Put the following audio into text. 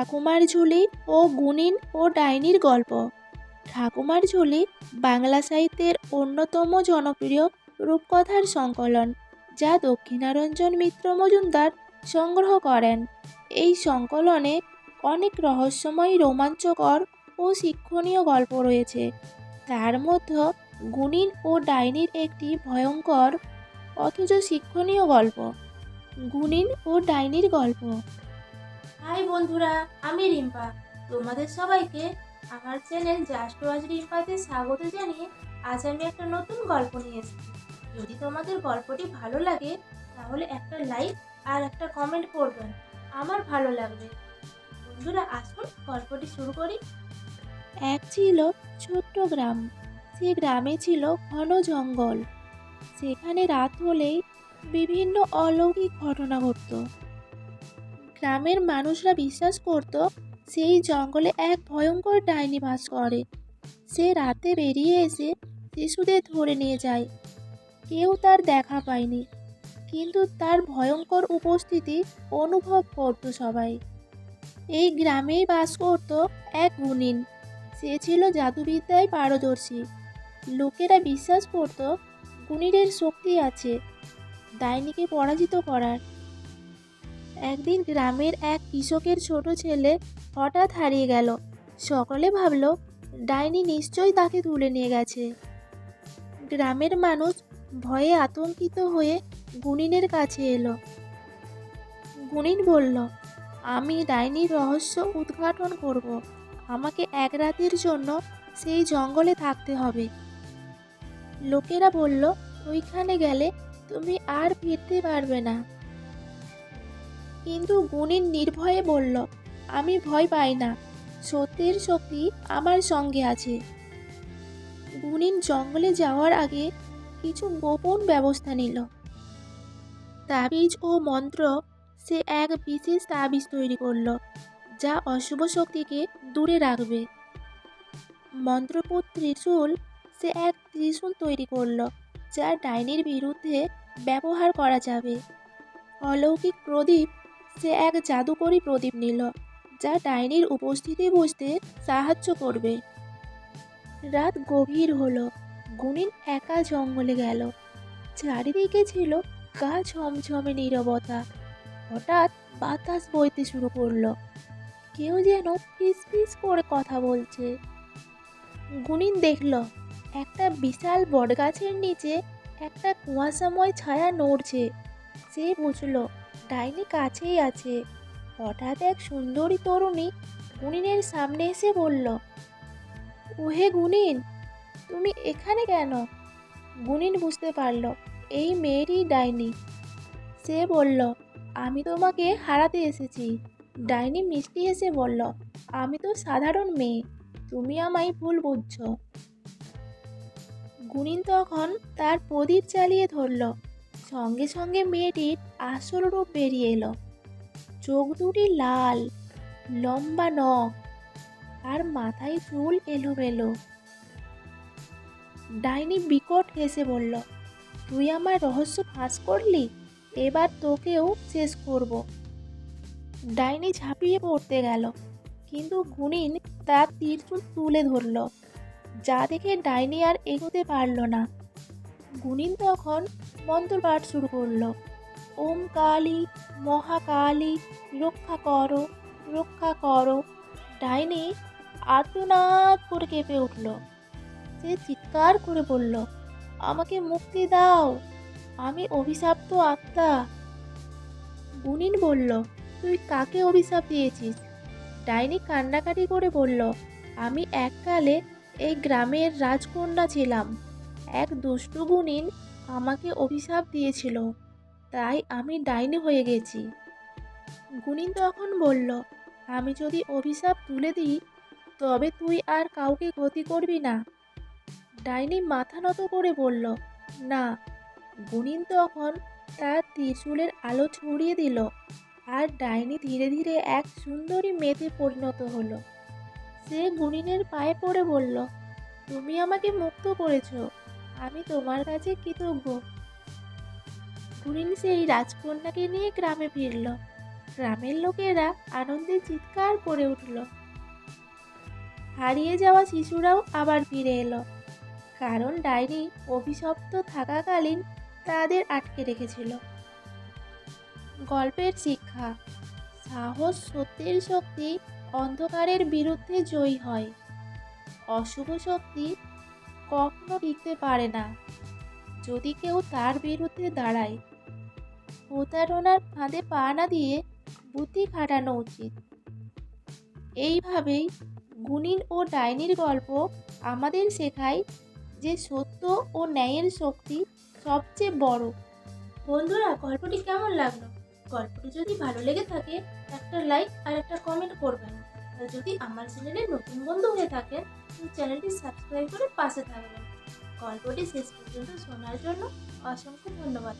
ঠাকুমার ঝুলি ও গুণিন ও ডাইনির গল্প। ঠাকুমার ঝুলি বাংলা সাহিত্যের অন্যতম জনপ্রিয় রূপকথার সংকলন, যা দক্ষিণারঞ্জন মিত্র মজুমদার সংগ্রহ করেন। এই সংকলনে অনেক রহস্যময়, রোমাঞ্চকর ও শিক্ষণীয় গল্প রয়েছে। তার মধ্যে গুণিন ও ডাইনির একটি ভয়ঙ্কর, অথচ শিক্ষণীয় গল্প। গুণিন ও ডাইনির গল্প। হাই বন্ধুরা, আমি রিম্পা। তোমাদের সবাইকে আমার চ্যানেল জাস্ট ওয়াজ রিম্পাতে স্বাগত জানিয়ে আজ আমি একটা নতুন গল্প নিয়ে এসেছি। যদি তোমাদের গল্পটি ভালো লাগে, তাহলে একটা লাইক আর একটা কমেন্ট করবেন। আমার ভালো লাগবে। বন্ধুরা, আসুন গল্পটি শুরু করি। এক ছিল ছোট্ট গ্রাম। সে গ্রামে ছিল ঘন জঙ্গল। সেখানে রাত হলেই বিভিন্ন অলৌকিক ঘটনা ঘটত। গ্রামের মানুষরা বিশ্বাস করত, সেই জঙ্গলে এক ভয়ঙ্কর ডাইনি বাস করে। সে রাতে বেরিয়ে এসে শিশুদের ধরে নিয়ে যায়। কেউ তার দেখা পায়নি, কিন্তু তার ভয়ঙ্কর উপস্থিতি অনুভব করত সবাই। এই গ্রামেই বাস করত এক গুণিন। সে ছিল জাদুবিদ্যায় পারদর্শী। লোকেরা বিশ্বাস করত, গুণিনের শক্তি আছে, ডাইনিকে পরাজিত করার। একদিন গ্রামের এক কৃষকের ছোট ছেলে হঠাৎ হারিয়ে গেল। সকলে ভাবল, ডাইনি নিশ্চয়ই তাকে তুলে নিয়ে গেছে। গ্রামের মানুষ ভয়ে আতঙ্কিত হয়ে গুণিনের কাছে এলো। গুণিন বলল, আমি ডাইনির রহস্য উদ্ঘাটন করব। আমাকে এক রাতের জন্য সেই জঙ্গলে থাকতে হবে। লোকেরা বলল, ওইখানে গেলে তুমি আর ফিরতে পারবে না। কিন্তু গুণিন নির্ভয়ে বলল, আমি ভয় পাই না। সত্যের শক্তি আমার সঙ্গে আছে। গুণিন জঙ্গলে যাওয়ার আগে কিছু গোপন ব্যবস্থা নিল। তাবিজ ও মন্ত্র সে এক বিশেষ তাবিজ তৈরি করল, যা অশুভ শক্তিকে দূরে রাখবে। মন্ত্রপুত ত্রিশূল সে এক ত্রিশূল তৈরি করল, যা ডাইনির বিরুদ্ধে ব্যবহার করা যাবে। অলৌকিক প্রদীপ সে এক জাদুকরি প্রদীপ নিল, যা ডাইনির উপস্থিতি বুঝতে সাহায্য করবে। রাত গভীর হলো। গুণিন একা জঙ্গলে গেল। চারিদিকে ছিল গা ঝমঝমে নীরবতা। হঠাৎ বাতাস বইতে শুরু করল। কেউ যেন ফিস ফিস করে কথা বলছে। গুনিন দেখল, একটা বিশাল বটগাছের নিচে একটা কুয়াশাময় ছায়া নড়ছে। সে বুঝল, ডাইনি কাছেই আছে। হঠাৎ এক সুন্দরী তরুণী গুনিনের সামনে এসে বলল, ওহে গুনিন তুমি এখানে কেন? গুনিন বুঝতে পারল, এই মেয়েরই ডাইনি। সে বলল, আমি তোমাকে হারাতে এসেছি। ডাইনি মিষ্টি হেসে বলল, আমি তো সাধারণ মেয়ে, তুমি আমায় ভুল বুঝছ। গুনিন তখন তার প্রদীপ চালিয়ে ধরল সঙ্গে সঙ্গে মেয়েটির আসল রূপ বেরিয়ে এলো। চোখ দুটি লাল, লম্বা নখ আর মাথায় চুল এলোমেলো। ডাইনি বিকট হেসে বলল, তুই আমার রহস্য ফাঁস করলি? এবার তোকেও শেষ করব। ডাইনি ঝাঁপিয়ে পড়তে গেল, কিন্তু গুনিন তার তীরচুল তুলে ধরল, যা দেখে ডাইনি আর এগোতে পারল না। গুনিন তখন মন্ত্রপাঠ শুরু করল। ওম কালী, মহাকালী, রক্ষা করো রক্ষা করো। ডাইনি আর্তনাদ করে কেঁপে উঠল। সে চিৎকার করে বলল, আমাকে মুক্তি দাও। আমি অভিশপ্ত আত্মা। গুনিন বলল, তুই কাকে অভিশাপ দিয়েছিস? ডাইনি কান্নাকাটি করে বলল, আমি এককালে এই গ্রামের রাজকন্যা ছিলাম। এক দুষ্টু গুণিন আমাকে অভিশাপ দিয়েছিল, তাই আমি ডাইনি হয়ে গেছি। গুণিন তখন বলল, আমি যদি অভিশাপ তুলে দিই, তবে তুই আর কাউকে ক্ষতি করবি না। ডাইনি মাথা নত করে বলল, না। গুণিন তখন তার ত্রিশূলের আলো ছড়িয়ে দিল, আর ডাইনি ধীরে ধীরে এক সুন্দরী মেয়েতে পরিণত হলো। সে গুণিনের পায়ে পড়ে বলল, তুমি আমাকে মুক্ত করেছ। আমি তোমার কাছে কৃতজ্ঞ। গুণিন সেই রাজকন্যাকে নিয়ে গ্রামে ফিরল। গ্রামের লোকেরা আনন্দে চিৎকার করে উঠল। হারিয়ে যাওয়া শিশুরাও আবার ফিরে এলো। কারণ ডাইনি অভিশপ্ত থাকাকালীন তাদের আটকে রেখেছিল। গল্পের শিক্ষা, সাহস সত্যের শক্তি অন্ধকারের বিরুদ্ধে জয়ী হয়। অশুভ শক্তি কখনো টিকতে পারে না। যদি কেউ তার বিরুদ্ধে দাঁড়ায়, প্রতারণার ফাঁদে পা না দিয়ে বুদ্ধি খাটানো উচিত। এইভাবেই গুণীর ও ডাইনির গল্প আমাদের শেখায় যে সত্য ও ন্যায়ের শক্তি সবচেয়ে বড়। বন্ধুরা, গল্পটি কেমন লাগল? গল্পটি যদি ভালো লেগে থাকে, একটা লাইক আর একটা কমেন্ট করবেন। আর যদি আমার চ্যানেলে নতুন বন্ধু হয়ে থাকেন চ্যানেলটি সাবস্ক্রাইব করে পাশে থাকবেন। গল্পটি শেষ পর্যন্ত শোনার জন্য অসংখ্য ধন্যবাদ।